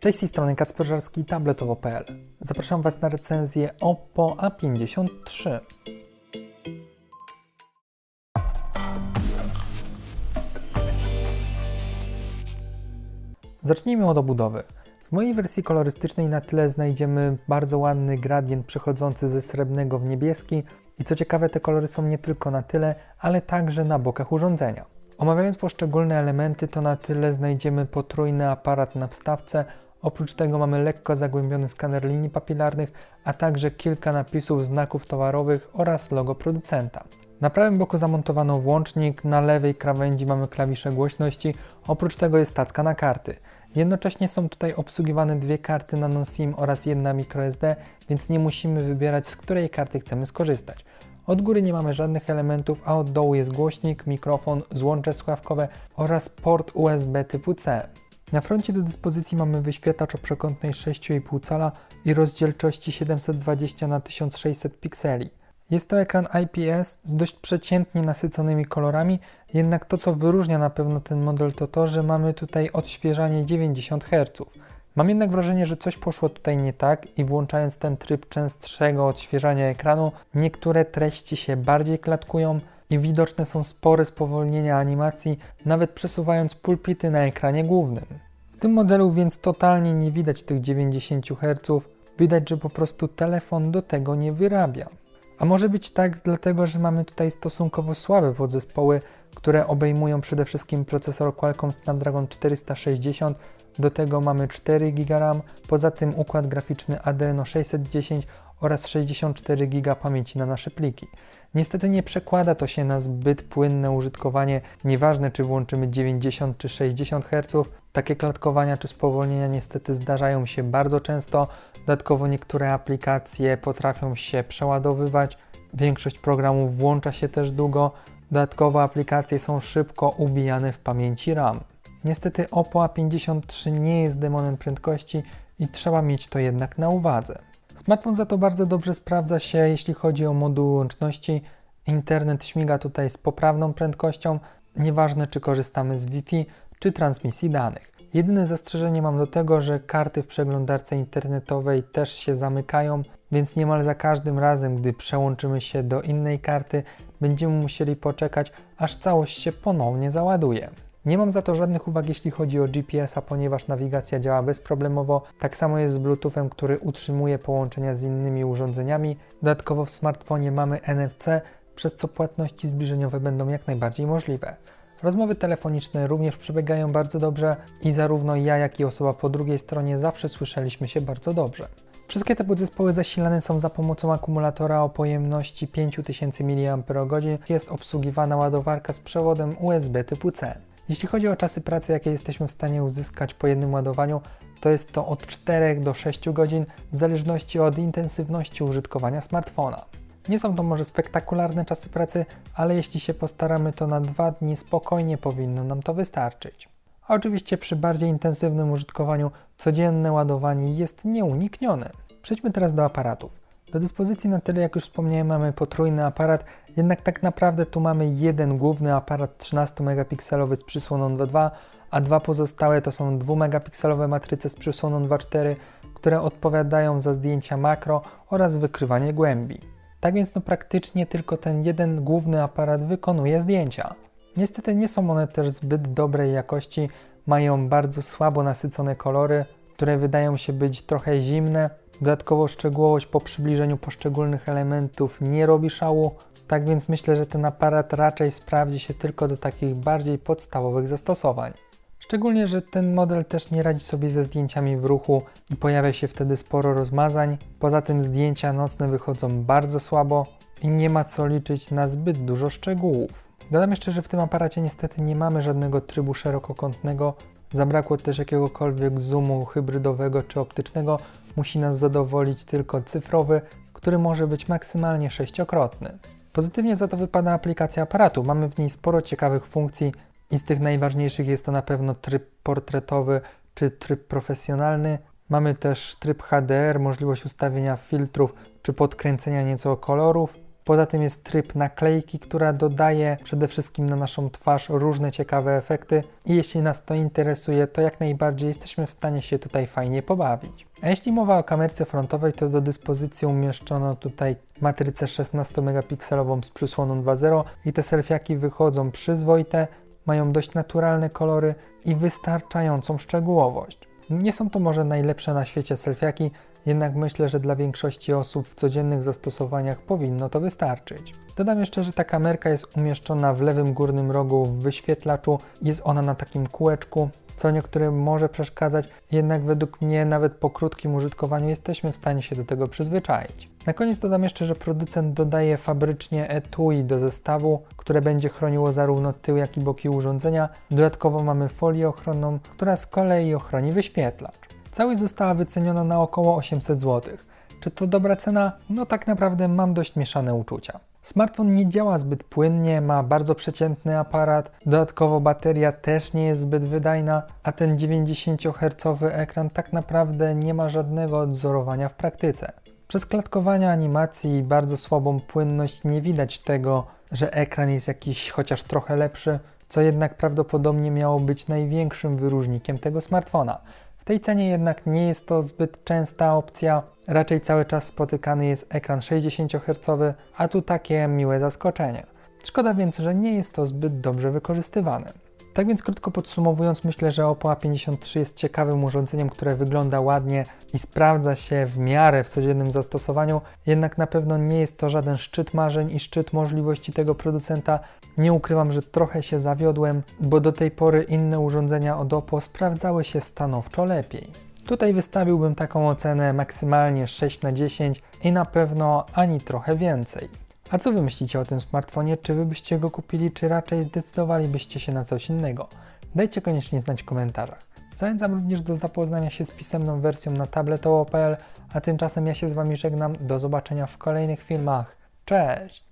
Cześć, z tej strony Kacper Żarski, tabletowo.pl. Zapraszam Was na recenzję Oppo A53. Zacznijmy od obudowy. W mojej wersji kolorystycznej na tyle znajdziemy bardzo ładny gradient przechodzący ze srebrnego w niebieski i co ciekawe te kolory są nie tylko na tyle, ale także na bokach urządzenia. Omawiając poszczególne elementy, to na tyle znajdziemy potrójny aparat na wstawce. Oprócz tego mamy lekko zagłębiony skaner linii papilarnych, a także kilka napisów znaków towarowych oraz logo producenta. Na prawym boku zamontowano włącznik, na lewej krawędzi mamy klawisze głośności, oprócz tego jest tacka na karty. Jednocześnie są tutaj obsługiwane dwie karty nano SIM oraz jedna microSD, więc nie musimy wybierać z której karty chcemy skorzystać. Od góry nie mamy żadnych elementów, a od dołu jest głośnik, mikrofon, złącze słuchawkowe oraz port USB typu C. Na froncie do dyspozycji mamy wyświetlacz o przekątnej 6,5 cala i rozdzielczości 720 na 1600 pikseli. Jest to ekran IPS z dość przeciętnie nasyconymi kolorami, jednak to co wyróżnia na pewno ten model to to, że mamy tutaj odświeżanie 90 Hz. Mam jednak wrażenie, że coś poszło tutaj nie tak i włączając ten tryb częstszego odświeżania ekranu, niektóre treści się bardziej klatkują i widoczne są spore spowolnienia animacji, nawet przesuwając pulpity na ekranie głównym. W tym modelu więc totalnie nie widać tych 90 Hz, widać, że po prostu telefon do tego nie wyrabia. A może być tak dlatego, że mamy tutaj stosunkowo słabe podzespoły, które obejmują przede wszystkim procesor Qualcomm Snapdragon 460, do tego mamy 4 GB RAM, poza tym układ graficzny Adreno 610 oraz 64 GB pamięci na nasze pliki. Niestety nie przekłada to się na zbyt płynne użytkowanie, nieważne czy włączymy 90 czy 60 Hz. Takie klatkowania czy spowolnienia niestety zdarzają się bardzo często. Dodatkowo niektóre aplikacje potrafią się przeładowywać. Większość programów włącza się też długo. Dodatkowo aplikacje są szybko ubijane w pamięci RAM. Niestety Oppo A53 nie jest demonem prędkości i trzeba mieć to jednak na uwadze. Smartfon za to bardzo dobrze sprawdza się, jeśli chodzi o moduł łączności. Internet śmiga tutaj z poprawną prędkością, nieważne czy korzystamy z Wi-Fi czy transmisji danych. Jedyne zastrzeżenie mam do tego, że karty w przeglądarce internetowej też się zamykają, więc niemal za każdym razem, gdy przełączymy się do innej karty, będziemy musieli poczekać, aż całość się ponownie załaduje. Nie mam za to żadnych uwag, jeśli chodzi o GPS-a, ponieważ nawigacja działa bezproblemowo. Tak samo jest z Bluetoothem, który utrzymuje połączenia z innymi urządzeniami. Dodatkowo w smartfonie mamy NFC, przez co płatności zbliżeniowe będą jak najbardziej możliwe. Rozmowy telefoniczne również przebiegają bardzo dobrze i zarówno ja, jak i osoba po drugiej stronie zawsze słyszeliśmy się bardzo dobrze. Wszystkie te podzespoły zasilane są za pomocą akumulatora o pojemności 5000 mAh. Jest obsługiwana ładowarka z przewodem USB typu C. Jeśli chodzi o czasy pracy, jakie jesteśmy w stanie uzyskać po jednym ładowaniu, to jest to od 4 do 6 godzin, w zależności od intensywności użytkowania smartfona. Nie są to może spektakularne czasy pracy, ale jeśli się postaramy, to na dwa dni spokojnie powinno nam to wystarczyć. Oczywiście przy bardziej intensywnym użytkowaniu codzienne ładowanie jest nieuniknione. Przejdźmy teraz do aparatów. Do dyspozycji na tyle, jak już wspomniałem, mamy potrójny aparat, jednak tak naprawdę tu mamy jeden główny aparat 13-megapikselowy z przysłoną 2.2, a dwa pozostałe to są 2-megapikselowe matryce z przysłoną 2.4, które odpowiadają za zdjęcia makro oraz wykrywanie głębi. Tak więc no praktycznie tylko ten jeden główny aparat wykonuje zdjęcia. Niestety nie są one też zbyt dobrej jakości, mają bardzo słabo nasycone kolory, które wydają się być trochę zimne. Dodatkowo szczegółowość po przybliżeniu poszczególnych elementów nie robi szału, tak więc myślę, że ten aparat raczej sprawdzi się tylko do takich bardziej podstawowych zastosowań. Szczególnie, że ten model też nie radzi sobie ze zdjęciami w ruchu i pojawia się wtedy sporo rozmazań. Poza tym zdjęcia nocne wychodzą bardzo słabo i nie ma co liczyć na zbyt dużo szczegółów. Dodam jeszcze, że w tym aparacie niestety nie mamy żadnego trybu szerokokątnego. Zabrakło też jakiegokolwiek zoomu hybrydowego czy optycznego. Musi nas zadowolić tylko cyfrowy, który może być maksymalnie sześciokrotny. Pozytywnie za to wypada aplikacja aparatu. Mamy w niej sporo ciekawych funkcji i z tych najważniejszych jest to na pewno tryb portretowy czy tryb profesjonalny. Mamy też tryb HDR, możliwość ustawienia filtrów czy podkręcenia nieco kolorów. Poza tym jest tryb naklejki, która dodaje przede wszystkim na naszą twarz różne ciekawe efekty i jeśli nas to interesuje, to jak najbardziej jesteśmy w stanie się tutaj fajnie pobawić. A jeśli mowa o kamerce frontowej, to do dyspozycji umieszczono tutaj matrycę 16 megapikselową z przysłoną 2.0 i te selfiaki wychodzą przyzwoite, mają dość naturalne kolory i wystarczającą szczegółowość. Nie są to może najlepsze na świecie selfiaki, jednak myślę, że dla większości osób w codziennych zastosowaniach powinno to wystarczyć. Dodam jeszcze, że ta kamerka jest umieszczona w lewym górnym rogu w wyświetlaczu, jest ona na takim kółeczku, co niektórym może przeszkadzać, jednak według mnie nawet po krótkim użytkowaniu jesteśmy w stanie się do tego przyzwyczaić. Na koniec dodam jeszcze, że producent dodaje fabrycznie etui do zestawu, które będzie chroniło zarówno tył, jak i boki urządzenia. Dodatkowo mamy folię ochronną, która z kolei ochroni wyświetlacz. Całość została wyceniona na około 800 zł. Czy to dobra cena? No tak naprawdę mam dość mieszane uczucia. Smartfon nie działa zbyt płynnie, ma bardzo przeciętny aparat, dodatkowo bateria też nie jest zbyt wydajna, a ten 90 Hz ekran tak naprawdę nie ma żadnego odzorowania w praktyce. Przez klatkowanie animacji i bardzo słabą płynność nie widać tego, że ekran jest jakiś chociaż trochę lepszy, co jednak prawdopodobnie miało być największym wyróżnikiem tego smartfona. Tej cenie jednak nie jest to zbyt częsta opcja, raczej cały czas spotykany jest ekran 60 Hz, a tu takie miłe zaskoczenie. Szkoda więc, że nie jest to zbyt dobrze wykorzystywane. Tak więc krótko podsumowując, myślę, że Oppo A53 jest ciekawym urządzeniem, które wygląda ładnie i sprawdza się w miarę w codziennym zastosowaniu, jednak na pewno nie jest to żaden szczyt marzeń i szczyt możliwości tego producenta. Nie ukrywam, że trochę się zawiodłem, bo do tej pory inne urządzenia od Oppo sprawdzały się stanowczo lepiej. Tutaj wystawiłbym taką ocenę maksymalnie 6 na 10 i na pewno ani trochę więcej. A co wy myślicie o tym smartfonie? Czy wy byście go kupili, czy raczej zdecydowalibyście się na coś innego? Dajcie koniecznie znać w komentarzach. Zachęcam również do zapoznania się z pisemną wersją na tabletowo.pl, a tymczasem ja się z wami żegnam. Do zobaczenia w kolejnych filmach. Cześć!